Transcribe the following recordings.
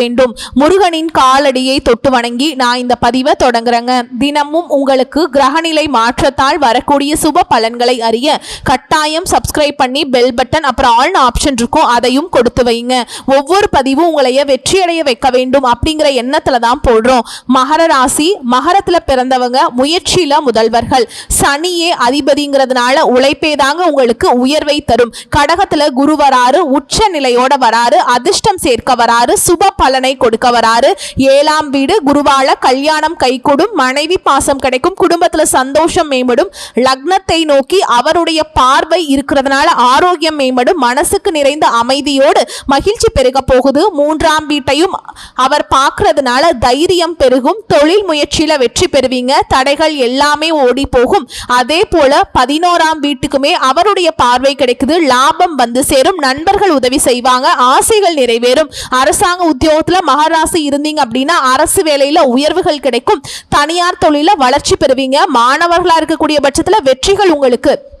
வேண்டும். முருகனின் காலடியை தொட்டு வணங்கி நான் இந்த பதிவை தொடங்குறேங்க. தினமும் உங்களுக்கு கிரகநிலை மாற்றத்தால் வரக்கூடிய சுப பலன்களை அறிய கட்டாயம் சப்ஸ்கிரைப் பண்ணி பெல் பட்டன் அப்புறம் ஆல் ஆப்ஷன் இருக்கும். அதையும் கொடுத்து வைங்க. ஒவ்வொரு பதிவும் உங்களைய வெற்றியடைய வைக்க வேண்டும் அப்படிங்கிற எண்ணத்துல தான் போடுறோம். மகர ராசி மகரத்துல பிறந்தவங்க முயற்சியில முதல்வர்கள். சனியே அதிபதிங்கிறதுனால உழைப்பே தாங்க உங்களுக்கு உயர்வை தரும். கடகத்துல குரு வராரு உச்ச நிலையோட வராரு அதிர்ஷ்டம் சேர்க்க வராரு சுப பலனை கொடுக்க வராரு. ஏழாம் வீடு குருவால கல்யாணம் கைகூடும் மனைவி பாசம் கிடைக்கும் குடும்பத்துல சந்தோஷம் மேம்படும். லக்னத்தை நோக்கி அவருடைய பார்வை இருக்கிறதுனால ஆரோக்கியம் மேம்படும். மனசுக்கு நிறைந்த அமைதியோடு மகிழ்ச்சி பெருக போகுது. மூன்றாம் வீட்டையும் அவர் பார்க்கறதுனால தைரியம் பெருகும். தொழில் முயற்சியில வெற்றி பெறுவீங்க. தடைகள் எல்லாமே ஓடி போகும். அதே போல பதினோராம் வீட்டுக்குமே அவருடைய பார்வை கிடைக்குது. லாபம் வந்து சேரும். நண்பர்கள் உதவி செய்வாங்க. ஆசைகள் நிறைவேறும். அரசாங்க உத்தியோகத்துல மகராசி இருந்தீங்க அப்படின்னா அரசு வேலையில உயர்வுகள் கிடைக்கும். தனியார் தொழில வளர்ச்சி பெறுவீங்க. மாணவர்களா இருக்கக்கூடிய பட்சத்துல வெற்றிகள் உங்களுக்கு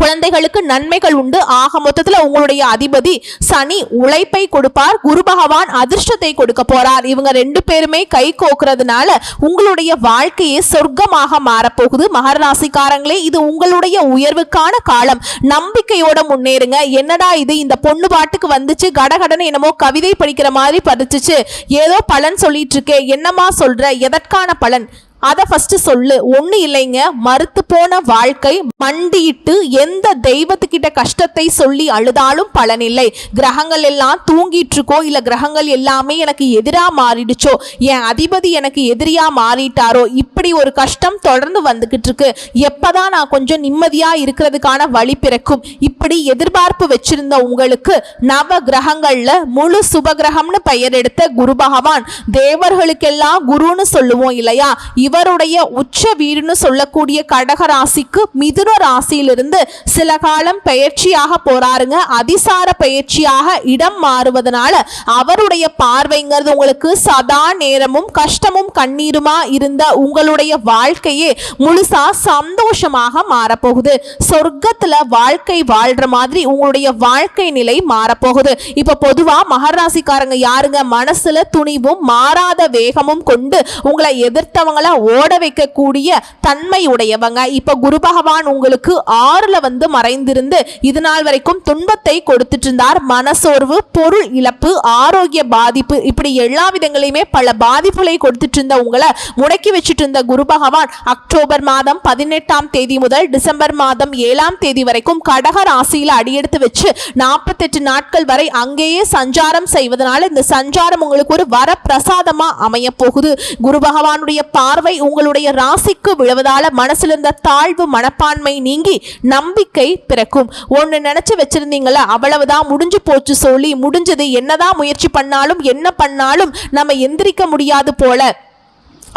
குழந்தைகளுக்கு நன்மைகள் உண்டு. ஆக மொத்தத்தில் உங்களுடைய அதிபதி சனி உழைப்பை கொடுப்பார். குரு பகவான் அதிர்ஷ்டத்தை கொடுக்க போறார். இவங்க ரெண்டு பேருமே கை கோக்குறதுனால உங்களுடைய வாழ்க்கையே சொர்க்கமாக மாறப்போகுது. மகர ராசிக்காரங்களே இது உங்களுடைய உயர்வுக்கான காலம். நம்பிக்கையோட முன்னேறுங்க. என்னடா இது இந்த பொண்ணு பாட்டுக்கு வந்துச்சு கடகடன்னு என்னமோ கவிதை படிக்கிற மாதிரி படிச்சுச்சு ஏதோ பலன் சொல்லிட்டு இருக்கே. என்னமா சொல்ற? எதற்கான பலன்? அதை ஃபர்ஸ்ட் சொல்லு. ஒன்றும் இல்லைங்க. மறுத்து போன வாழ்க்கை மண்டியிட்டு எந்த தெய்வத்துக்கிட்ட கஷ்டத்தை சொல்லி அழுதாலும் பலனில்லை கிரகங்கள் எல்லாம் தூங்கிட்டு இருக்கோ இல்லை கிரகங்கள் எல்லாமே எனக்கு எதிராக மாறிடுச்சோ என் அதிபதி எனக்கு எதிரியாக மாறிட்டாரோ இப்படி ஒரு கஷ்டம் தொடர்ந்து வந்துக்கிட்டு இருக்கு எப்போதான் நான் கொஞ்சம் நிம்மதியாக இருக்கிறதுக்கான வழி பிறக்கும்? இப்படி எதிர்பார்ப்பு வச்சிருந்த உங்களுக்கு நவ கிரகங்களில் முழு சுபகிரகம்னு பெயர் எடுத்த குரு பகவான் தேவர்களுக்கெல்லாம் குருன்னு சொல்லுவோம் இல்லையா? இவருடைய உச்ச வீடுன்னு சொல்லக்கூடிய கடக ராசிக்கு மிதுன ராசியிலிருந்து சில காலம் பெயர்ச்சியாக போறாருங்க. அதிசார பெயர்ச்சியாக இடம் மாறுவதனால அவருடைய பார்வைங்கிறது உங்களுக்கு சதா நேரமும் கஷ்டமும் கண்ணீருமா இருந்த உங்களுடைய வாழ்க்கையே முழுசா சந்தோஷமாக மாறப்போகுது. சொர்க்கத்துல வாழ்க்கை வாழ்ற மாதிரி உங்களுடைய வாழ்க்கை நிலை மாறப்போகுது. இப்ப பொதுவா மகராசிக்காரங்க யாருங்க? மனசுல துணிவும் மாறாத வேகமும் கொண்டு உங்களை எதிர்த்தவங்கள ஓட வைக்கக்கூடிய தன்மை உடையவங்க. இப்ப குரு பகவான் உங்களுக்கு ஆறுல வந்து மறைந்திருந்து இது நாள் வரைக்கும் துன்பத்தை கொடுத்துட்டு இருந்தார் மனசோர்வு பொருள் இழப்பு ஆரோக்கிய பாதிப்பு இப்படி எல்லா விதங்களையுமே பல பாதிப்புகளை கொடுத்துட்டு இருந்த உங்களை முடக்கி வச்சுட்டு இருந்த குரு பகவான் அக்டோபர் மாதம் பதினெட்டாம் தேதி முதல் டிசம்பர் மாதம் ஏழாம் தேதி வரைக்கும் கடக ராசியில் அடியெடுத்து வச்சு நாற்பத்தெட்டு நாட்கள் வரை அங்கேயே சஞ்சாரம் செய்வதனால இந்த சஞ்சாரம் உங்களுக்கு ஒரு வரப்பிரசாதமா அமைய போகுது குரு பகவானுடைய பார்வை உங்களுடைய ராசிக்கு விழுவதால மனசுல இருந்த தாழ்வு மனப்பான்மை நீங்கி நம்பிக்கை பிறக்கும். ஒன்று நினைச்சு வச்சிருந்தீங்களா? அவ்வளவுதான் முடிஞ்சு போச்சு சொல்லி முடிஞ்சது என்னதான் முயற்சி பண்ணாலும் என்ன பண்ணாலும் நம்ம எந்திரிக்க முடியாது போல.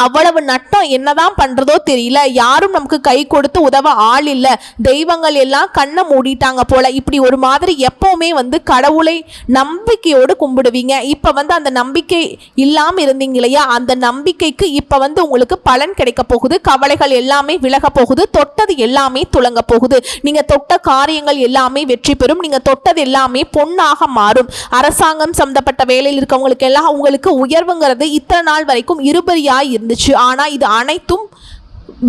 அவ்வளவு நட்டம் என்னதான் பண்றதோ தெரியல. யாரும் நமக்கு கை கொடுத்து உதவ ஆள் இல்ல. தெய்வங்கள் எல்லாம் கண்ணை மூடிட்டாங்க போல. இப்படி ஒரு மாதிரி எப்பவுமே வந்து கடவுளை நம்பிக்கையோடு கும்பிடுவீங்க. இப்ப வந்து அந்த நம்பிக்கை இல்லாம இருந்தீங்க இல்லையா? அந்த நம்பிக்கைக்கு இப்ப வந்து உங்களுக்கு பலன் கிடைக்க போகுது. கவலைகள் எல்லாமே விலக போகுது. தொட்டது எல்லாமே துளங்க போகுது. நீங்க தொட்ட காரியங்கள் எல்லாமே வெற்றி பெறும். நீங்க தொட்டது எல்லாமே பொன்னாக மாறும். அரசாங்கம் சம்பந்தப்பட்ட வேலையில் இருக்கவங்களுக்கு எல்லாம் உங்களுக்கு உயர்வுங்கிறது இத்தனை நாள் வரைக்கும் இருபரியா இருந்துச்சு. ஆனால் இது அனைத்தும்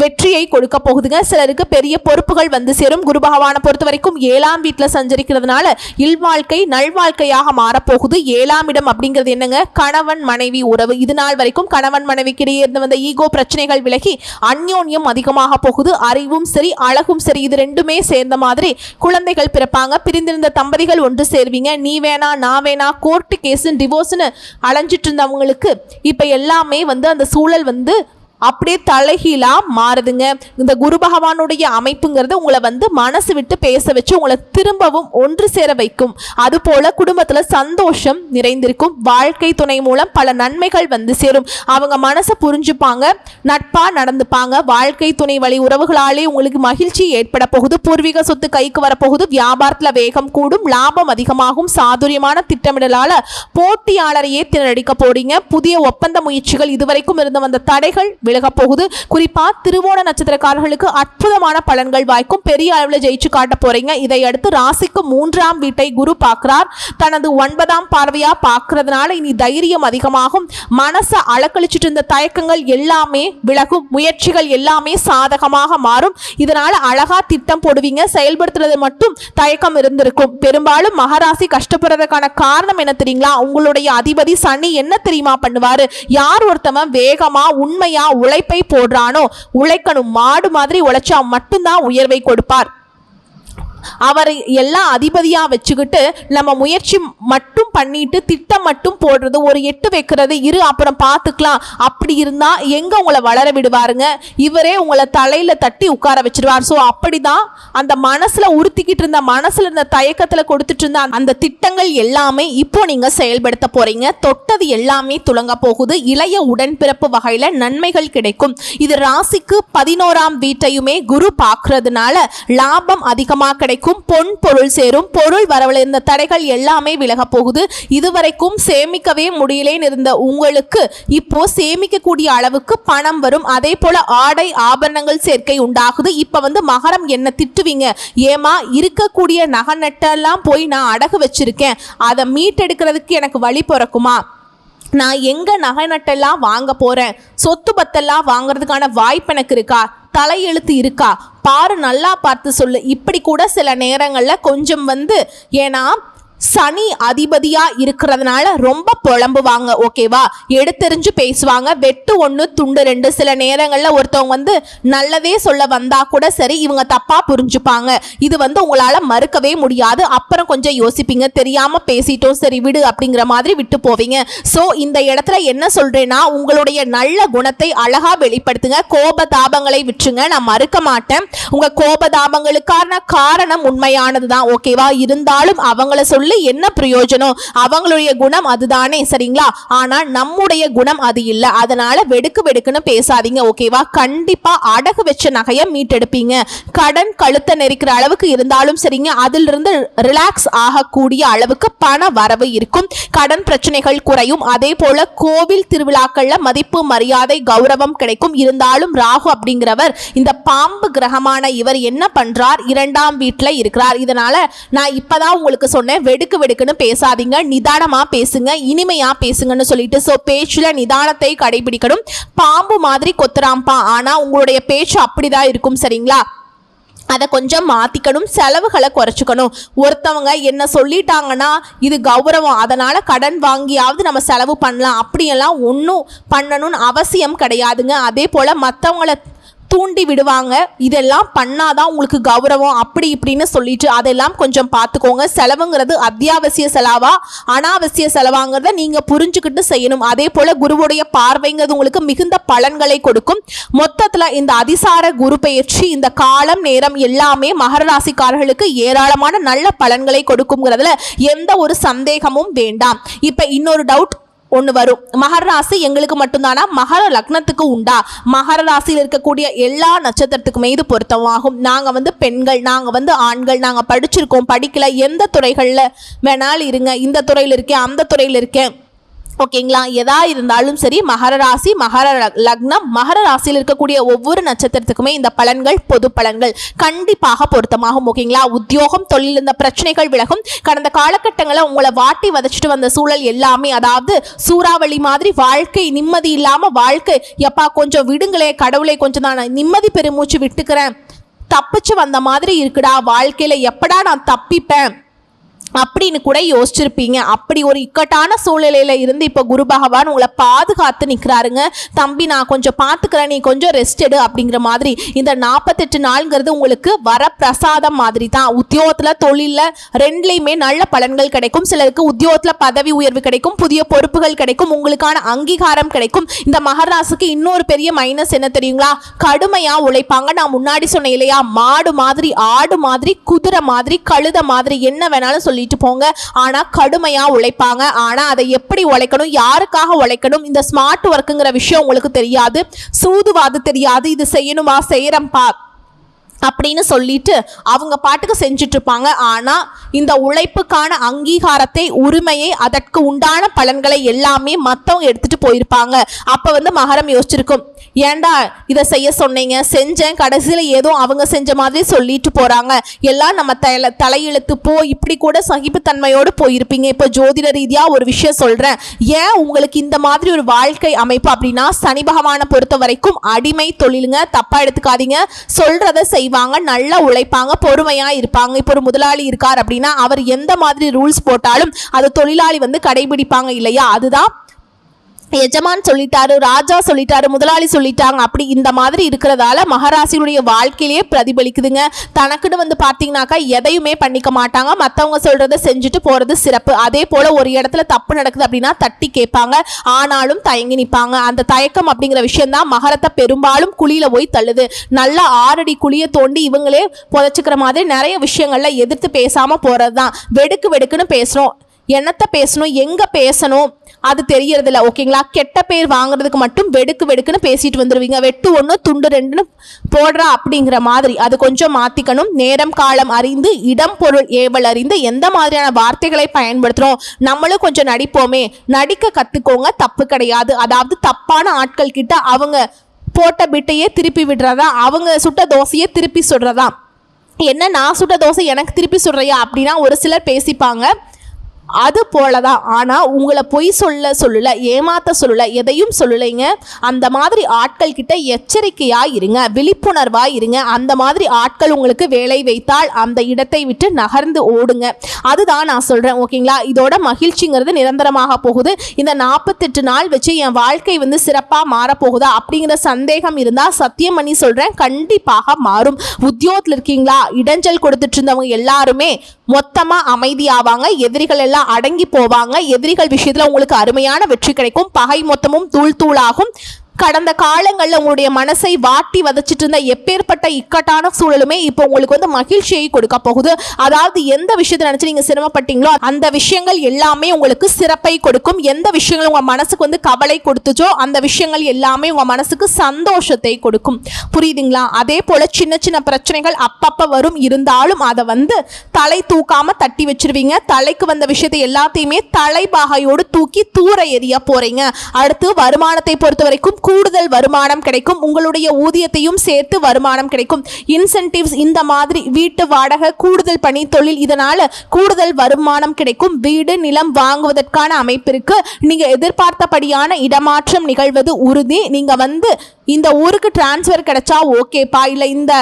வெற்றியை கொடுக்க போகுதுங்க. சிலருக்கு பெரிய பொறுப்புகள் வந்து சேரும். குரு பகவானை பொறுத்த வரைக்கும் ஏழாம் வீட்டில் சஞ்சரிக்கிறதுனால இல்வாழ்க்கை நல்வாழ்க்கையாக மாறப்போகுது. ஏழாம் இடம் அப்படிங்கிறது என்னங்க? கணவன் மனைவி உறவு. இது நாள் வரைக்கும் கணவன் மனைவிக்கு இடையே இருந்து வந்த ஈகோ பிரச்சனைகள் விலகி அந்யோன்யம் அதிகமாக போகுது. அறிவும் சரி அழகும் சரி இது ரெண்டுமே சேர்ந்த மாதிரி குழந்தைகள் பிறப்பாங்க. பிரிந்திருந்த தம்பதிகள் ஒன்று சேர்வீங்க. நீ வேணா நான் வேணா கோர்ட்டு கேஸு டிவோர்ஸ்னு அலைஞ்சிட்டு இருந்தவங்களுக்கு இப்போ எல்லாமே வந்து அந்த சூழல் வந்து அப்படியே தலைகீழா மாறுதுங்க. இந்த குரு பகவானுடைய அமைப்புங்கிறது உங்களை வந்து மனசு விட்டு பேச வச்சு உங்களை திரும்பவும் ஒன்று சேர வைக்கும். அதுபோல குடும்பத்துல சந்தோஷம் நிறைந்திருக்கும். வாழ்க்கை துணை மூலம் பல நன்மைகள் வந்து சேரும். அவங்க மனசை புரிஞ்சுப்பாங்க நட்பா நடந்துப்பாங்க. வாழ்க்கை துணை வழி உறவுகளாலே உங்களுக்கு மகிழ்ச்சி ஏற்பட போகுது. பூர்வீக சொத்து கைக்கு வரப்போகுது. வியாபாரத்துல வேகம் கூடும். லாபம் அதிகமாகும். சாதுரியமான திட்டமிடலால போட்டியாளரையே திணறடிக்க போறீங்க. புதிய ஒப்பந்த முயற்சிகள் இதுவரைக்கும் இருந்து வந்த தடைகள் விலகப் போகுது குறிப்பா திருவோண நட்சத்திரக்காரர்களுக்கு அற்புதமான பலன்கள் வாய்க்கும் பெரிய அளவில் ஜெயிச்சு காட்ட போறீங்க. இதை அடுத்து ராசிக்கு மூன்றாம் வீட்டை குரு பார்க்கிறார். தனது ஒன்பதாம் பார்வையா பார்க்கறதுனால இனி தைரியம் அதிகமாகும். மனசை அளக்கழிச்சிட்டு இருந்த தயக்கங்கள் எல்லாமே விலகும். முயற்சிகள் எல்லாமே சாதகமாக மாறும். இதனால அழகா திட்டம் போடுவீங்க. செயல்படுத்துறது மட்டும் தயக்கம் இருந்திருக்கும். பெரும்பாலும் மகராசி கஷ்டப்படுறதுக்கான காரணம் என்ன தெரியுங்களா? உங்களுடைய அதிபதி சனி என்ன தெரியுமா பண்ணுவாரு? யார் ஒருத்தவன் வேகமா உண்மையா உழைப்பை போடுறானோ? உழைக்கணும். மாடு மாதிரி உழைச்சா மட்டும்தான் உயர்வை கொடுப்பார். அவரை எல்லாம் அதிபதியாக வச்சுக்கிட்டு நம்ம முயற்சி மட்டும் பண்ணிட்டு திட்டம் மட்டும் போடுறது ஒரு எட்டு வைக்கிறது இரு அப்புறம் பார்த்துக்கலாம். அப்படி இருந்தால் எங்கே உங்களை வளர விடுவாருங்க? இவரே உங்களை தலையில் தட்டி உட்கார வச்சிருவார். ஸோ அப்படிதான் அந்த மனசில் உறுத்திக்கிட்டு இருந்த மனசில் இருந்த தயக்கத்தில் கொடுத்துட்டு இருந்த அந்த திட்டங்கள் எல்லாமே இப்போ நீங்கள் செயல்படுத்த போகிறீங்க தொட்டது எல்லாமே துளங்க போகுது. இளைய உடன்பிறப்பு வகையில் நன்மைகள் கிடைக்கும். இது ராசிக்கு பதினோராம் வீட்டையுமே குரு பார்க்கறதுனால லாபம் அதிகமாக கிடைக்கும். பொன் பொருள் சேரும். பொருள் வரவழைந்த இருந்த தடைகள் எல்லாமே விலக போகுது. இதுவரைக்கும் சேமிக்கவே முடியலேன்னு இருந்த உங்களுக்கு இப்போ சேமிக்கக்கூடிய அளவுக்கு பணம் வரும். அதே போல ஆடை ஆபரணங்கள் சேர்க்கை உண்டாகுது. இப்போ வந்து மகரம் என்ன திட்டுவீங்க? ஏமா இருக்கக்கூடிய நகை நட்டெல்லாம் போய் நான் அடகு வச்சிருக்கேன். அதை மீட்டெடுக்கிறதுக்கு எனக்கு வழி பிறக்குமா? நான் எங்கே நகை நட்டெல்லாம் வாங்க போகிறேன் சொத்து பத்தெல்லாம் வாங்குறதுக்கான வாய்ப்பு எனக்கு இருக்கா? தலையெழுத்து இருக்கா? பாரு நல்லா பார்த்து சொல்லு. இப்படி கூட சில நேரங்களில் கொஞ்சம் வந்து ஏன்னா சனி அதிபதியா இருக்கிறதுனால ரொம்ப புலம்புவாங்க ஓகேவா எடுத்தெறிஞ்சு பேசுவாங்க. வெட்டு ஒன்று துண்டு ரெண்டு. சில நேரங்களில் ஒருத்தவங்க வந்து நல்லதே சொல்ல வந்தா கூட சரி இவங்க தப்பா புரிஞ்சுப்பாங்க. இது வந்து உங்களால மறுக்கவே முடியாது. அப்புறம் கொஞ்சம் யோசிப்பீங்க. தெரியாம பேசிட்டோம் சரி விடு அப்படிங்கிற மாதிரி விட்டு போவீங்க. ஸோ இந்த இடத்துல என்ன சொல்றேன்னா உங்களுடைய நல்ல குணத்தை அழகா வெளிப்படுத்துங்க. கோப தாபங்களை விட்டுருங்க. நான் மறுக்க மாட்டேன். உங்க கோப தாபங்களுக்கான காரணம் உண்மையானது தான் ஓகேவா இருந்தாலும் அவங்கள சொல்லி என்ன பிரயோஜனம்? அவங்களுடைய குணம் அதுதானே சரிங்களா? ஆனா நம்முடைய குணம் அது இல்லை. அதனால வெடுக்கு வெடுக்குன்னு பேசாதீங்க ஓகேவா? கண்டிப்பா அடகு வச்ச நகையை மீட்டெடுப்பீங்க. கடன் கழுத்தை நெரிக்கிற அளவுக்கு இருந்தாலும் சரிங்க அதிலிருந்து ரிலாக்ஸ் ஆகக்கூடிய அளவுக்கு பண வரவு இருக்கும். கடன் பிரச்சனைகள் குறையும். அதே போல கோவில் திருவிழாக்கள்ல மதிப்பு மரியாதை கௌரவம் கிடைக்கும். இருந்தாலும் ராகு அப்படிங்கிறவர் இந்த பாம்பு கிரகமான இவர் என்ன பண்றார்? இரண்டாம் வீட்டில் இருக்கிறார். இதனால நான் இப்பதான் உங்களுக்கு சொன்னேன் வெடுக்கு வெடுக்குன்னு பேசாதீங்க. நிதானமா பேசுங்க. இனிமையா பேசுங்கன்னு சொல்லிட்டு ஸோ பேச்சுல நிதானத்தை கடைபிடிக்கணும். பாம்பு மாதிரி கொத்துறாம்பா ஆனா உங்களுடைய பேச்சு அப்படிதான் இருக்கும் சரிங்களா? அதை கொஞ்சம் மாற்றிக்கணும் செலவுகளை குறைச்சிக்கணும். ஒருத்தவங்க என்ன சொல்லிட்டாங்கன்னா இது கௌரவம். அதனால் கடன் வாங்கியாவது நம்ம செலவு பண்ணலாம். அப்படியெல்லாம் ஒன்றும் பண்ணணும்னு அவசியம் கிடையாதுங்க. அதே போல் மற்றவங்கள தூண்டி விடுவாங்க. இதெல்லாம் பண்ணாதான் உங்களுக்கு கௌரவம் அப்படி இப்படின்னு சொல்லிட்டு அதெல்லாம் கொஞ்சம் பார்த்துக்கோங்க. செலவுங்கிறது அத்தியாவசிய செலவா? அனாவசிய செலவாங்கிறத நீங்கள் புரிஞ்சுக்கிட்டு செய்யணும். அதே போல் குருவுடைய பார்வைங்கிறது உங்களுக்கு மிகுந்த பலன்களை கொடுக்கும். மொத்தத்தில் இந்த அதிசார குரு பயிற்சி இந்த காலம் நேரம் எல்லாமே மகர ராசிக்காரர்களுக்கு ஏராளமான நல்ல பலன்களை கொடுக்குங்கிறதுல எந்த ஒரு சந்தேகமும் வேண்டாம். இப்போ இன்னொரு டவுட் ஒன்று வரும். மகர ராசி எங்களுக்கு மட்டும்தானா? மகர லக்னத்துக்கு உண்டா? மகர ராசியில் இருக்கக்கூடிய எல்லா நட்சத்திரத்துக்குமே இது பொருத்தமாகும். நாங்கள் வந்து பெண்கள் நாங்கள் வந்து ஆண்கள் நாங்கள் படிச்சிருக்கோம் படிக்கல. எந்த துறைகளில் வேணாலும் இருங்க. இந்த துறையில் இருக்கேன் அந்த துறையில் இருக்கேன். ஓகேங்களா? எதா இருந்தாலும் சரி மகர ராசி மகர லக்னம் மகர ராசியில் இருக்கக்கூடிய ஒவ்வொரு நட்சத்திரத்துக்குமே இந்த பலன்கள் பொது பலன்கள் கண்டிப்பாக பொருத்தமாகும் ஓகேங்களா? உத்தியோகம் தொழில் இந்த பிரச்சனைகள் விலகும். கடந்த காலகட்டங்களில் உங்களை வாட்டி வதச்சிட்டு வந்த சூழல் எல்லாமே அதாவது சூறாவளி மாதிரி வாழ்க்கை நிம்மதி இல்லாமல் வாழ்க்கை. எப்பா கொஞ்சம் விடுங்களே கடவுளே கொஞ்சம் தான் நான் நிம்மதி பெருமூச்சு விட்டுக்கிறேன். தப்பிச்சு வந்த மாதிரி இருக்குடா வாழ்க்கையில் எப்படா நான் தப்பிப்பேன்? அப்படின்னு கூட யோசிச்சிருப்பீங்க. அப்படி ஒரு இக்கட்டான சூழ்நிலையில இருந்து இப்போ குரு பகவான் உங்களை பாதுகாத்து நிற்கிறாருங்க தம்பி நான் கொஞ்சம் பார்த்துக்கிறேன் நீ கொஞ்சம் ரெஸ்ட் எடு அப்படிங்கிற மாதிரி இந்த நாற்பத்தெட்டு நாள்ங்கிறது உங்களுக்கு வர பிரசாதம் மாதிரி தான் உத்தியோகத்தில் தொழிலில் ரெண்டுலேயுமே நல்ல பலன்கள் கிடைக்கும். சிலருக்கு உத்தியோகத்தில் பதவி உயர்வு கிடைக்கும். புதிய பொறுப்புகள் கிடைக்கும். உங்களுக்கான அங்கீகாரம் கிடைக்கும். இந்த மகராசுக்கு இன்னொரு பெரிய மைனஸ் என்ன தெரியுங்களா? கடுமையாக உழைப்பாங்க. நான் முன்னாடி சொன்னேன் இல்லையா? மாடு மாதிரி ஆடு மாதிரி குதிரை மாதிரி கழுத மாதிரி என்ன வேணாலும் சொல்லி சொல்லிட்டு போங்க. ஆனால் கடுமையாக உழைப்பாங்க. ஆனால் அதை எப்படி உழைக்கணும்? யாருக்காக உழைக்கணும்? இந்த ஸ்மார்ட் ஒர்க்குங்கிற விஷயம் உங்களுக்கு தெரியாது. சூதுவாது தெரியாது. இது செய்யணுமா? செய்கிறேன்ப்பா அப்படின்னு சொல்லிட்டு அவங்க பாட்டுக்கு செஞ்சுட்டு இருப்பாங்க ஆனால் இந்த உழைப்புக்கான அங்கீகாரத்தை உரிமையை அதற்கு உண்டான பலன்களை எல்லாமே மற்றவங்க எடுத்துட்டு போயிருப்பாங்க. அப்போ வந்து மகரம் யோசிச்சிருக்கும். ஏன்டா இதை செய்ய சொன்னீங்க? செஞ்சேன். கடைசியில் ஏதோ அவங்க செஞ்ச மாதிரி சொல்லிட்டு போகிறாங்க எல்லாம் நம்ம தலை தலையெழுத்து போ இப்படி கூட சகிப்புத்தன்மையோடு போயிருப்பீங்க. இப்போ ஜோதிட ரீதியாக ஒரு விஷயம் சொல்கிறேன் ஏன் உங்களுக்கு இந்த மாதிரி ஒரு வாழ்க்கை அமைப்பு அப்படின்னா சனி பகவானை பொறுத்த வரைக்கும் அடிமை தொழிலுங்க. தப்பாக எடுத்துக்காதீங்க. சொல்கிறத செய்வாங்க நல்லா உழைப்பாங்க பொறுமையாக இருப்பாங்க. இப்போ ஒரு முதலாளி இருக்கார் அப்படின்னா அவர் எந்த மாதிரி ரூல்ஸ் போட்டாலும் அதை தொழிலாளி வந்து கடைபிடிப்பாங்க இல்லையா? அதுதான் எஜமான் சொல்லிட்டாரு ராஜா சொல்லிட்டாரு முதலாளி சொல்லிட்டாங்க. அப்படி இந்த மாதிரி இருக்கிறதால மகராசியுடைய வாழ்க்கையிலேயே பிரதிபலிக்குதுங்க. தனக்குன்னு வந்து பார்த்தீங்கன்னாக்கா எதையுமே பண்ணிக்க மாட்டாங்க. மற்றவங்க சொல்றத செஞ்சுட்டு போறது சிறப்பு. அதே போல ஒரு இடத்துல தப்பு நடக்குது அப்படின்னா தட்டி கேட்பாங்க. ஆனாலும் தயங்கி நிற்பாங்க. அந்த தயக்கம் அப்படிங்கிற விஷயம் தான் மகரத்தை பெரும்பாலும் குழியில போய் தள்ளுது. நல்லா ஆறடி குழியை தோண்டி இவங்களே புதைச்சிக்கிற மாதிரி நிறைய விஷயங்கள்ல எதிர்த்து பேசாம போறது தான் வெடுக்கு வெடுக்குன்னு பேசுறோம். என்னத்தை பேசணும்? எங்க பேசணும்? அது தெரியறதில்ல. ஓகேங்களா கெட்ட பேர் வாங்குறதுக்கு மட்டும் வெடுக்கு வெடுக்குன்னு பேசிட்டு வந்துடுவீங்க வெட்டு ஒன்று துண்டு ரெண்டுன்னு போடுறா அப்படிங்கிற மாதிரி. அது கொஞ்சம் மாற்றிக்கணும் நேரம் காலம் அறிந்து இடம் பொருள் ஏவல் அறிந்து எந்த மாதிரியான வார்த்தைகளை பயன்படுத்துகிறோம் நம்மளும் கொஞ்சம் நடிப்போமே. நடிக்க கற்றுக்கோங்க தப்பு கிடையாது. அதாவது தப்பான ஆட்கள் கிட்ட அவங்க போட்ட பிட்டையே திருப்பி விடுறதா? அவங்க சுட்ட தோசையே திருப்பி சுடுறதா? என்ன நான் சுட்ட தோசை எனக்கு திருப்பி சுடுறியா? அப்படின்னா ஒரு சிலர் பேசிப்பாங்க. அது போல தான் ஆனால் உங்களை பொய் சொல்ல சொல்லல ஏமாத்த சொல்லல எதையும் சொல்லலைங்க. அந்த மாதிரி ஆட்கள் கிட்ட எச்சரிக்கையாக இருங்க விழிப்புணர்வாக இருங்க. அந்த மாதிரி ஆட்கள் உங்களுக்கு வேலை வைத்தால் அந்த இடத்தை விட்டு நகர்ந்து ஓடுங்க. அதுதான் நான் சொல்கிறேன் ஓகேங்களா? இதோட மகிழ்ச்சிங்கிறது நிரந்தரமாக போகுது. இந்த நாற்பத்தெட்டு நாள் வச்சு என் வாழ்க்கை வந்து சிறப்பாக மாறப்போகுதா அப்படிங்கிற சந்தேகம் இருந்தால் சத்தியம் பண்ணி சொல்கிறேன் கண்டிப்பாக மாறும். உத்தியோகத்தில் இருக்கீங்களா? இடைஞ்சல் கொடுத்துட்டு இருந்தவங்க எல்லாருமே மொத்தமாக அமைதியாவாங்க. எதிரிகள் எல்லாம் அடங்கி போவாங்க. எதிரிகள் விஷயத்தில் உங்களுக்கு அருமையான வெற்றி கிடைக்கும். பகை மொத்தமும் தூள் தூளாகும். கடந்த காலங்களில் உங்களுடைய மனசை வாட்டி வதச்சிட்டு இருந்த எப்பேற்பட்ட இக்கட்டான சூழலுமே இப்போ உங்களுக்கு வந்து மகிழ்ச்சியை கொடுக்க போகுது. அதாவது எந்த விஷயத்தை நினச்சி நீங்கள் சிரமப்பட்டீங்களோ அந்த விஷயங்கள் எல்லாமே உங்களுக்கு சிறப்பை கொடுக்கும். எந்த விஷயங்கள் உங்கள் மனசுக்கு வந்து கவலை கொடுத்துச்சோ அந்த விஷயங்கள் எல்லாமே உங்கள் மனசுக்கு சந்தோஷத்தை கொடுக்கும். புரியுதுங்களா? அதே போல் சின்ன சின்ன பிரச்சனைகள் அப்பப்போ வரும். இருந்தாலும் அதை வந்து தலை தூக்காமல் தட்டி வச்சிருவீங்க. தலைக்கு வந்த விஷயத்தை எல்லாத்தையுமே தலைபாகையோடு தூக்கி தூர எறிய போகிறீங்க அடுத்து வருமானத்தை பொறுத்த வரைக்கும் கூடுதல் வருமானம் கிடைக்கும். உங்களுடைய ஊதியத்தையும் சேர்த்து வருமானம் கிடைக்கும். இன்சென்டிவ்ஸ் இந்த மாதிரி வீட்டு வாடகை கூடுதல் பணி தொழில் இதனால கூடுதல் வருமானம் கிடைக்கும். வீடு நிலம் வாங்குவதற்கான அமைப்பிற்கு நீங்க எதிர்பார்த்தபடியான இடமாற்றம் நிகழ்வது உறுதி. நீங்க வந்து இந்த ஊருக்கு டிரான்ஸ்ஃபர் கிடைச்சா ஓகேப்பா இல்லை இந்த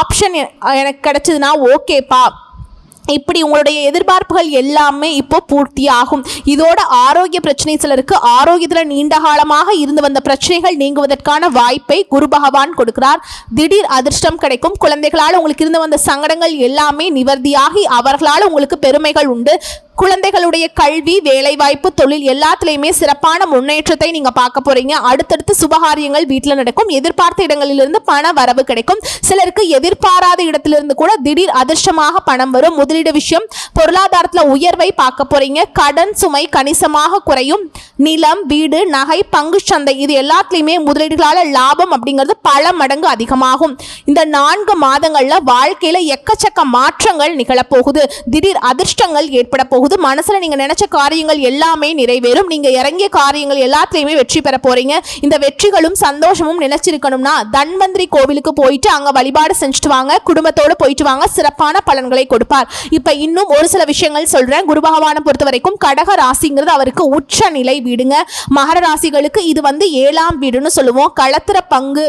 ஆப்ஷன் எனக்கு கிடைச்சதுன்னா ஓகேப்பா இப்படி உங்களுடைய எதிர்பார்ப்புகள் எல்லாமே இப்போ பூர்த்தி ஆகும் இதோட ஆரோக்கிய பிரச்சனை சிலருக்கு ஆரோக்கியத்தில் நீண்ட காலமாக இருந்து வந்த பிரச்சனைகள் நீங்குவதற்கான வாய்ப்பை குரு பகவான் கொடுக்கிறார். திடீர் அதிர்ஷ்டம் கிடைக்கும். குழந்தைகளால் உங்களுக்கு இருந்து வந்த சங்கடங்கள் எல்லாமே நிவர்த்தியாகி அவர்களால் உங்களுக்கு பெருமைகள் உண்டு. குழந்தைகளுடைய கல்வி வேலைவாய்ப்பு தொழில் எல்லாத்துலேயுமே சிறப்பான முன்னேற்றத்தை நீங்கள் பார்க்க போகிறீங்க அடுத்தடுத்து சுபகாரியங்கள் வீட்டில் நடக்கும். எதிர்பார்த்த இடங்களிலிருந்து பண வரவு கிடைக்கும். சிலருக்கு எதிர்பாராத இடத்திலிருந்து கூட திடீர் அதிர்ஷ்டமாக பணம் வரும். முதலீடு விஷயம் பொருளாதாரத்தில் உயர்வை பார்க்க போகிறீங்க கடன் சுமை கணிசமாக குறையும். நிலம் வீடு நகை பங்கு சந்தை இது எல்லாத்துலேயுமே முதலீடுகளால் லாபம் அப்படிங்கிறது பல மடங்கு அதிகமாகும். இந்த நான்கு மாதங்களில் வாழ்க்கையில் எக்கச்சக்க மாற்றங்கள் நிகழப்போகுது. திடீர் அதிர்ஷ்டங்கள் ஏற்பட போகுது. புது மனசில் நீங்கள் நினைச்ச காரியங்கள் எல்லாமே நிறைவேறும். நீங்கள் இறங்கிய காரியங்கள் எல்லாத்துலேயுமே வெற்றி பெற போறீங்க. இந்த வெற்றிகளும் சந்தோஷமும் நினைச்சிருக்கணும்னா தன்வந்திரி கோவிலுக்கு போயிட்டு அங்கே வழிபாடு செஞ்சுட்டு வாங்க. குடும்பத்தோடு போயிட்டு வாங்க. சிறப்பான பலன்களை கொடுப்பார். இப்போ இன்னும் ஒரு சில விஷயங்கள் சொல்கிறேன் குரு பகவானை பொறுத்த வரைக்கும் கடக ராசிங்கிறது அவருக்கு உச்ச நிலை வீடுங்க. மகர ராசிகளுக்கு இது வந்து ஏழாம் வீடுன்னு சொல்லுவோம். களத்திர பங்கு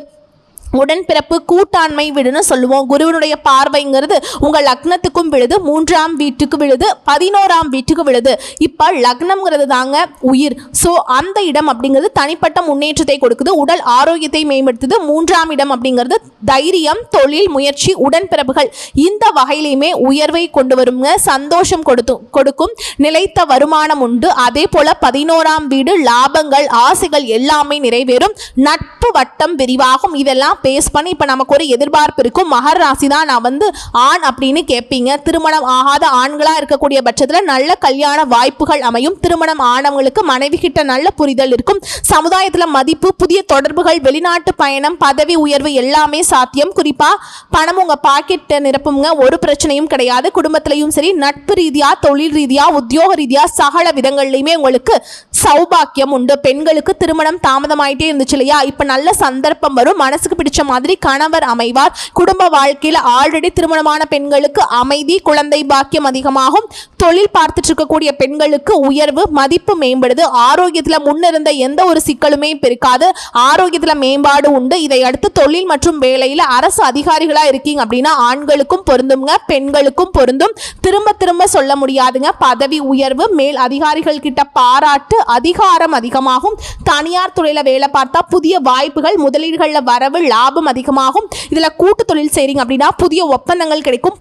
உடன்பிறப்பு கூட்டாண்மை வீடுன்னு சொல்லுவோம். குருவினுடைய பார்வைங்கிறது உங்கள் லக்னத்துக்கும் விழுது மூன்றாம் வீட்டுக்கு விழுது பதினோராம் வீட்டுக்கு விழுது. இப்போ லக்னம்ங்கிறது தாங்க உயிர். ஸோ அந்த இடம் அப்படிங்கிறது தனிப்பட்ட முன்னேற்றத்தை கொடுக்குது. உடல் ஆரோக்கியத்தை மேம்படுத்துது. மூன்றாம் இடம் அப்படிங்கிறது தைரியம் தொழில் முயற்சி உடன்பிறப்புகள். இந்த வகையிலையுமே உயர்வை கொண்டு வருங்க. சந்தோஷம் கொடுத்து கொடுக்கும். நிலைத்த வருமானம் உண்டு. அதே போல பதினோராம் வீடு லாபங்கள் ஆசைகள் எல்லாமே நிறைவேறும். நட்பு வட்டம் விரிவாகும். இதெல்லாம் பேஸ் பண்ணி இப்போ நமக்கு ஒரு எதிர்பார்ப்பு இருக்கும். மகர ராசி தான் நான் வந்து ஆண் அப்படின்னு கேட்பீங்க திருமணம் ஆகாத ஆண்களாக இருக்கக்கூடிய பட்சத்தில் நல்ல கல்யாண வாய்ப்புகள் அமையும். திருமணம் ஆனவங்களுக்கு மனைவி கிட்ட நல்ல புரிதல் இருக்கும். சமுதாயத்தில் மதிப்பு புதிய தொடர்புகள் வெளிநாட்டு பயணம் பதவி உயர்வு எல்லாமே சாத்தியம். குறிப்பாக பணம் உங்கள் பாக்கெட்டை நிரப்புங்க. ஒரு பிரச்சனையும் கிடையாது. குடும்பத்திலையும் சரி நட்பு ரீதியாக தொழில் ரீதியாக உத்தியோக ரீதியாக சகல விதங்கள்லையுமே உங்களுக்கு சௌபாக்கியம் உண்டு. பெண்களுக்கு திருமணம் தாமதமாயிட்டே இருந்துச்சு இல்லையா? இப்போ நல்ல சந்தர்ப்பம் வரும். மனசுக்கு பிடிச்ச மாதிரி கணவர் அமைவார். குடும்ப வாழ்க்கையில் ஆல்ரெடி திருமணமான பெண்களுக்கு அமைதி குழந்தை பாக்கியம் அதிகமாகும். தொழில் பார்த்துட்டு இருக்கக்கூடிய பெண்களுக்கு உயர்வு மதிப்பு மேம்படுது. ஆரோக்கியத்தில் முன்னிருந்த எந்த ஒரு சிக்கலுமே பெருக்காது. ஆரோக்கியத்தில் மேம்பாடு உண்டு. இதை அடுத்து தொழில் மற்றும் வேலையில் அரசு அதிகாரிகளாக இருக்கீங்க அப்படின்னா ஆண்களுக்கும் பொருந்துங்க பெண்களுக்கும் பொருந்தும். திரும்ப திரும்ப சொல்ல முடியாதுங்க. பதவி உயர்வு மேல் அதிகாரிகள் கிட்ட பாராட்டு அதிகாரம் அதிகமாகும். தனியார் துறையில் வேலை பார்த்தா புதிய வாய்ப்புகள் முதலீடுகளில் வரவு லாபம் அதிகமாகும். இதில் கூட்டு தொழில் செய்கிறீங்க அப்படின்னா புதிய ஒப்பந்தங்கள் கிடைக்கும்.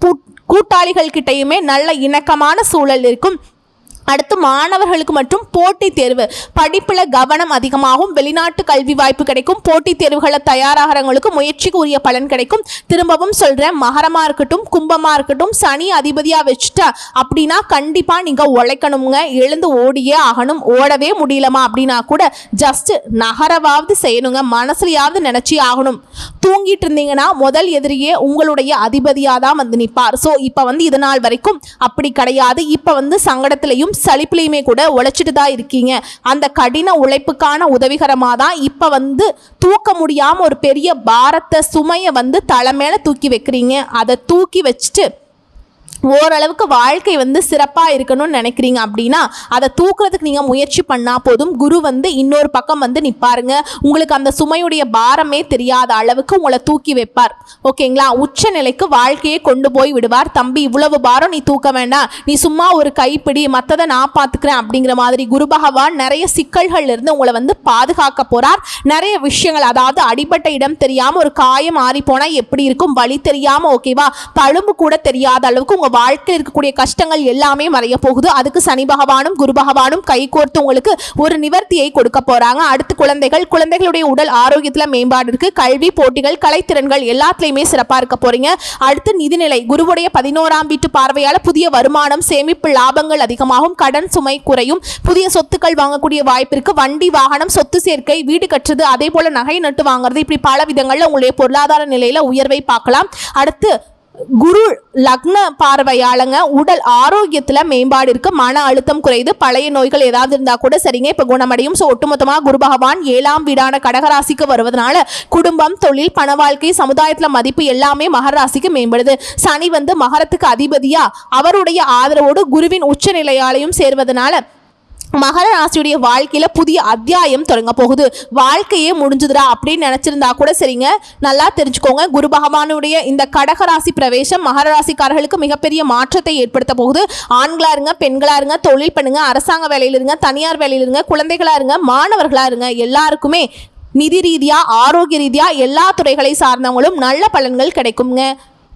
கூட்டாளிகள் கிட்டையுமே நல்ல இணக்கமான சூழல் இருக்கும். அடுத்து மாணவர்களுக்கு மற்றும் போட்டித் தேர்வு. படிப்பில் கவனம் அதிகமாகும் வெளிநாட்டு கல்வி வாய்ப்பு கிடைக்கும் போட்டித் தேர்வுகளை தயாராகிறவங்களுக்கு முயற்சிக்கு உரிய பலன் கிடைக்கும். திரும்பவும் சொல்கிறேன் மகரமாக இருக்கட்டும் கும்பமாக இருக்கட்டும் சனி அதிபதியாக வச்சுட்டா அப்படின்னா கண்டிப்பாக நீங்கள் உழைக்கணுங்க. எழுந்து ஓடியே ஆகணும். ஓடவே முடியலமா அப்படின்னா கூட ஜஸ்ட் நகரவாவது செய்யணுங்க. மனசுலையாவது நினச்சி ஆகணும். தூங்கிட்டு இருந்தீங்கன்னா முதல் எதிரியே உங்களுடைய அதிபதியாக தான் வந்து நிற்பார் ஸோ இப்போ வந்து இது நாள் வரைக்கும் அப்படி கிடையாது. இப்போ வந்து சங்கடத்திலையும் சலிப்புலையுமே கூட உழைச்சிட்டு தான் இருக்கீங்க. அந்த கடின உழைப்புக்கான உதவிகரமாக தான் இப்போ வந்து தூக்க முடியாமல் ஒரு பெரிய பாரத்தை சுமையை வந்து தலை மேலே தூக்கி வைக்கிறீங்க. அதை தூக்கி வச்சுட்டு ஓரளவுக்கு வாழ்க்கை வந்து சிறப்பாக இருக்கணும்னு நினைக்கிறீங்க அப்படின்னா அதை தூக்குறதுக்கு நீங்கள் முயற்சி பண்ணால் போதும். குரு வந்து இன்னொரு பக்கம் வந்து நிற்பாருங்க உங்களுக்கு அந்த சுமையுடைய பாரமே தெரியாத அளவுக்கு உங்களை தூக்கி வைப்பார். ஓகேங்களா? உச்ச நிலைக்கு வாழ்க்கையை கொண்டு போய் விடுவார். தம்பி இவ்வளவு பாரம் நீ தூக்க வேண்டாம். நீ சும்மா ஒரு கைப்பிடி மற்றதை நான் பார்த்துக்கிறேன் அப்படிங்கிற மாதிரி குரு பகவான் நிறைய சிக்கல்கள் இருந்து உங்களை வந்து பாதுகாக்க போகிறார் நிறைய விஷயங்கள் அதாவது அடிபட்ட இடம் தெரியாமல் ஒரு காயம் ஆறி போனால் எப்படி இருக்கும்? வழி தெரியாமல் ஓகேவா? தழும்பு கூட தெரியாத அளவுக்கு உங்கள் வாழ்க்கையில் இருக்கக்கூடிய கஷ்டங்கள் எல்லாமே மறைய போகுது. அதுக்கு சனி பகவானும் குரு பகவானும் கை கோர்த்து உங்களுக்கு ஒரு நிவர்த்தியை கொடுக்க போறாங்க. அடுத்து குழந்தைகள் குழந்தைகளுடைய உடல் ஆரோக்கியத்தில் மேம்பாடு இருக்கு. கல்வி போட்டிகள் கலைத்திறன்கள் எல்லாத்துலேயுமே சிறப்பாக இருக்க போறீங்க. அடுத்து நிதிநிலை குருவுடைய பதினோராம் வீட்டு பார்வையால் புதிய வருமானம் சேமிப்பு லாபங்கள் அதிகமாகும். கடன் சுமை குறையும். புதிய சொத்துக்கள் வாங்கக்கூடிய வாய்ப்பு இருக்கு. வண்டி வாகனம் சொத்து சேர்க்கை வீடு கட்டுறது அதே போல நகை நட்டு வாங்குறது இப்படி பல விதங்களில் உங்களுடைய பொருளாதார நிலையில உயர்வை பார்க்கலாம். அடுத்து குரு லக்ன பார்வையாளங்க உடல் ஆரோக்கியத்தில் மேம்பாடு இருக்கு மன அழுத்தம் குறையுது பழைய நோய்கள் ஏதாவது இருந்தால் கூட சரிங்க. இப்போ குணமடையும். ஸோ ஒட்டுமொத்தமாக குரு பகவான் ஏழாம் வீடான கடகராசிக்கு வருவதனால குடும்பம் தொழில் பண வாழ்க்கை சமுதாயத்தில் மதிப்பு எல்லாமே மகர ராசிக்கு மேம்படுது. சனி வந்து மகரத்துக்கு அதிபதியா அவருடைய ஆதரவோடு குருவின் உச்ச நிலையாலையும் சேர்வதனால மகர ராசியுடைய வாழ்க்கையில் புதிய அத்தியாயம் தொடங்க போகுது. வாழ்க்கையே முடிஞ்சுதுடா அப்படின்னு நினச்சிருந்தா கூட சரிங்க. நல்லா தெரிஞ்சுக்கோங்க. குரு பகவானுடைய இந்த கடக ராசி பிரவேசம் மகர ராசிக்காரர்களுக்கு மிகப்பெரிய மாற்றத்தை ஏற்படுத்த போகுது. ஆண்களாக இருங்க பெண்களாக இருங்க தொழில் பண்ணுங்க அரசாங்க வேலையில் இருங்க தனியார் வேலையில் இருங்க குழந்தைகளாக இருங்க மாணவர்களாக இருங்க எல்லாருக்குமே நிதி ரீதியாக ஆரோக்கிய ரீதியாக எல்லா துறைகளை சார்ந்தவங்களும் நல்ல பலன்கள் கிடைக்குங்க.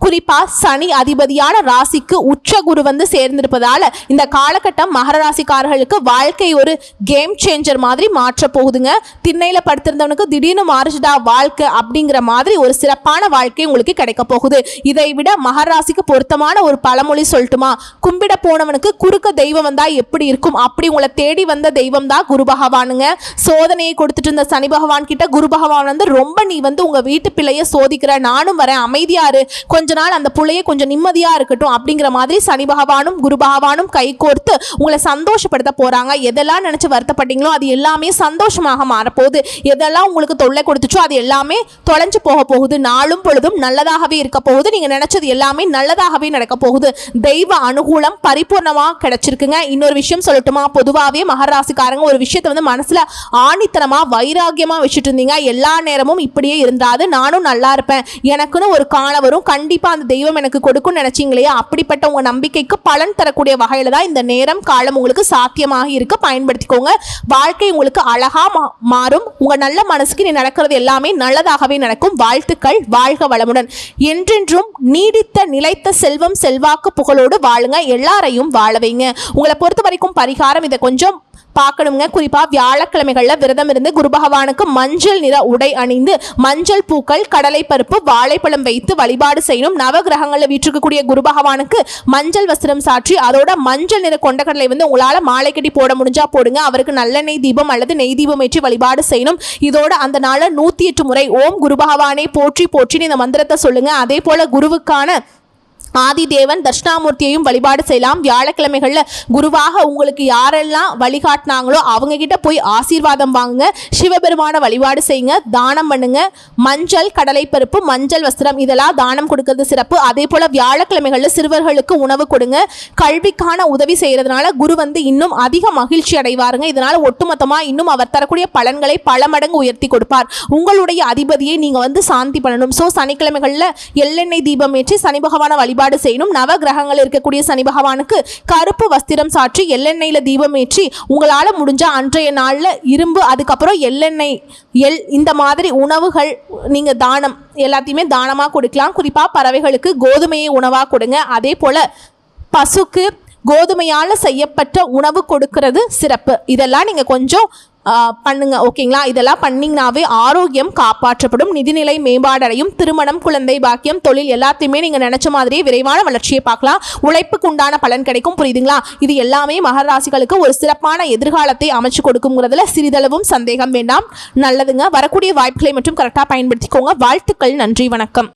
குறிப்பா சனி அதிபதியான ராசிக்கு உச்ச குரு வந்து சேர்ந்திருப்பதால இந்த காலகட்டம் மகர ராசிக்காரர்களுக்கு வாழ்க்கை ஒரு கேம் சேஞ்சர் மாதிரி மாற்ற போகுதுங்க. திண்ணையில படுத்திருந்தவனுக்கு திடீர்னு மாறிச்சுடா வாழ்க்கை அப்படிங்கிற மாதிரி ஒரு சிறப்பான வாழ்க்கை உங்களுக்கு கிடைக்க போகுது. இதை விட மகர ராசிக்கு பொருத்தமான ஒரு பழமொழி சொல்லட்டுமா? கும்பிட போனவனுக்கு குறுக்க தெய்வம் வந்தா எப்படி இருக்கும்? அப்படி உங்களை தேடி வந்த தெய்வம் தான் குரு பகவானுங்க. சோதனையை கொடுத்துட்டு இருந்த சனி பகவான் கிட்ட குரு பகவான் வந்து ரொம்ப நீ வந்து உங்க வீட்டு பிள்ளைய சோதிக்கிற. நானும் வரேன். அமைதியாரு கொஞ்சம் கொஞ்ச நாள் அந்த புள்ளைய கொஞ்சம் நிம்மதியாக இருக்கட்டும் அப்படிங்கிற மாதிரி சனி பகவானும் குரு பகவானும் கை கோர்த்து உங்களை சந்தோஷப்படுத்த போறாங்க. எதெல்லாம் நினச்சி வருத்தப்பட்டீங்களோ அது எல்லாமே சந்தோஷமாக மாறப்போகுது. எதெல்லாம் உங்களுக்கு தொல்லை கொடுத்துச்சோ அது எல்லாமே தொலைஞ்சு போக போகுது. நாளும் பொழுதும் நல்லதாகவே இருக்க போகுது. நீங்கள் நினச்சது எல்லாமே நல்லதாகவே நடக்க போகுது. தெய்வ அனுகூலம் பரிபூர்ணமாக கிடைச்சிருக்குங்க. இன்னொரு விஷயம் சொல்லட்டுமா? பொதுவாகவே மகராசிக்காரங்க ஒரு விஷயத்தை வந்து மனசில் ஆணித்தனமாக வைராக்கியமாக வச்சுட்டு இருந்தீங்க. எல்லா நேரமும் இப்படியே இருந்தாது. நானும் நல்லா இருப்பேன். எனக்குன்னு ஒரு காலம் வரும். கண்டிப்பாக அந்த தெய்வம் எனக்கு கொடுக்கும்னு நினச்சிங்களே அப்படிப்பட்ட உங்கள் நம்பிக்கைக்கு பலன் தரக்கூடிய வகையில் தான் இந்த நேரம் காலம் உங்களுக்கு சாத்தியமாக இருக்க. பயன்படுத்திக்கோங்க. வாழ்க்கை உங்களுக்கு அழகாக மா- மாறும். உங்கள் நல்ல மனசுக்கு நீ நடக்கிறது எல்லாமே நல்லதாகவே நடக்கும். வாழ்த்துக்கள். வாழ்க வளமுடன். என்றென்றும் நீடித்த நிலைத்த செல்வம் செல்வாக்கு புகழோடு வாழுங்க. எல்லாரையும் வாழ வைங்க. உங்களை பொறுத்த வரைக்கும் பரிகாரம் இதை கொஞ்சம் பார்க்கணுங்க. குறிப்பாக வியாழக்கிழமைகளில் விரதம் இருந்து குரு பகவானுக்கு மஞ்சள் நிற உடை அணிந்து மஞ்சள் பூக்கள் கடலை பருப்பு வாழைப்பழம் வைத்து வழிபாடு செய்யணும். நவகிரகங்கள்ல வீற்றிருக்கக்கூடிய குரு பகவானுக்கு மஞ்சள் வஸ்திரம் சாற்றி அதோட மஞ்சள் நிற கொண்டக்கடலை வந்து உங்களால் மாலை கட்டி போட முடிஞ்சா போடுங்க. அவருக்கு நல்லெண்ணெய் தீபம் அல்லது நெய் தீபம் ஏற்றி வழிபாடு செய்யணும். இதோட அந்த நாளில் நூற்றி எட்டு முறை ஓம் குரு பகவானை போற்றி போற்றின்னு இந்த மந்திரத்தை சொல்லுங்க. அதே போல குருவுக்கான ஆதிதேவன் தட்சிணாமூர்த்தியையும் வழிபாடு செய்யலாம். வியாழக்கிழமைகளில் குருவாக உங்களுக்கு யாரெல்லாம் வழிகாட்டினாங்களோ அவங்க கிட்ட போய் ஆசீர்வாதம் வாங்குங்க. சிவபெருமான வழிபாடு செய்யுங்க. தானம் பண்ணுங்க. மஞ்சள் கடலைப்பருப்பு மஞ்சள் வஸ்திரம் இதெல்லாம் தானம் கொடுக்கறது சிறப்பு. அதே போல வியாழக்கிழமைகளில் சிறுவர்களுக்கு உணவு கொடுங்க. கல்விக்கான உதவி செய்யறதுனால குரு வந்து இன்னும் அதிக மகிழ்ச்சி அடைவாருங்க. இதனால ஒட்டுமொத்தமாக இன்னும் அவர் தரக்கூடிய பலன்களை பல மடங்கு உயர்த்தி கொடுப்பார். உங்களுடைய அதிபதியை நீங்க வந்து சாந்தி பண்ணணும். ஸோ சனிக்கிழமைகளில் எள்ளெண்ணெய் தீபம் ஏற்றி சனி பகவான வழிபாடு செய்யணும். நவ கிரகங்கள் இருக்கக்கூடிய சனி பகவானுக்கு கருப்பு வஸ்திரம் சாற்றி எள்ளெண்ணெயில் தீபம் ஏற்றி உங்களால் முடிஞ்ச அன்றைய நாளில் இரும்பு அதுக்கப்புறம் எள்ளெண்ணெய் எள் இந்த மாதிரி உணவுகள் நீங்கள் தானம் எல்லாத்தையுமே தானமாக கொடுக்கலாம். குறிப்பாக பறவைகளுக்கு கோதுமையை உணவாக கொடுங்க. அதே போல் பசுக்கு கோதுமையால் செய்யப்பட்ட உணவு கொடுக்கறது சிறப்பு. இதெல்லாம் நீங்கள் கொஞ்சம் பண்ணுங்க ஓகேங்களா? இதெல்லாம் பண்ணிங்கனாவே ஆரோக்கியம் காப்பாற்றப்படும். நிதிநிலை மேம்பாடடையும் திருமணம் குழந்தை பாக்கியம் தொழில் எல்லாத்தையுமே நீங்கள் நினச்ச மாதிரியே விரைவான வளர்ச்சியை பார்க்கலாம். உழைப்புக்கு உண்டான பலன் கிடைக்கும். புரியுதுங்களா? இது எல்லாமே மகராசிகளுக்கு ஒரு சிறப்பான எதிர்காலத்தை அமைச்சு கொடுக்குங்கிறதுல சிறிதளவும் சந்தேகம் வேண்டாம். நல்லதுங்க. வரக்கூடிய வாய்ப்புகளை மட்டும் கரெக்டாக பயன்படுத்திக்கோங்க. வாழ்த்துக்கள். நன்றி. வணக்கம்.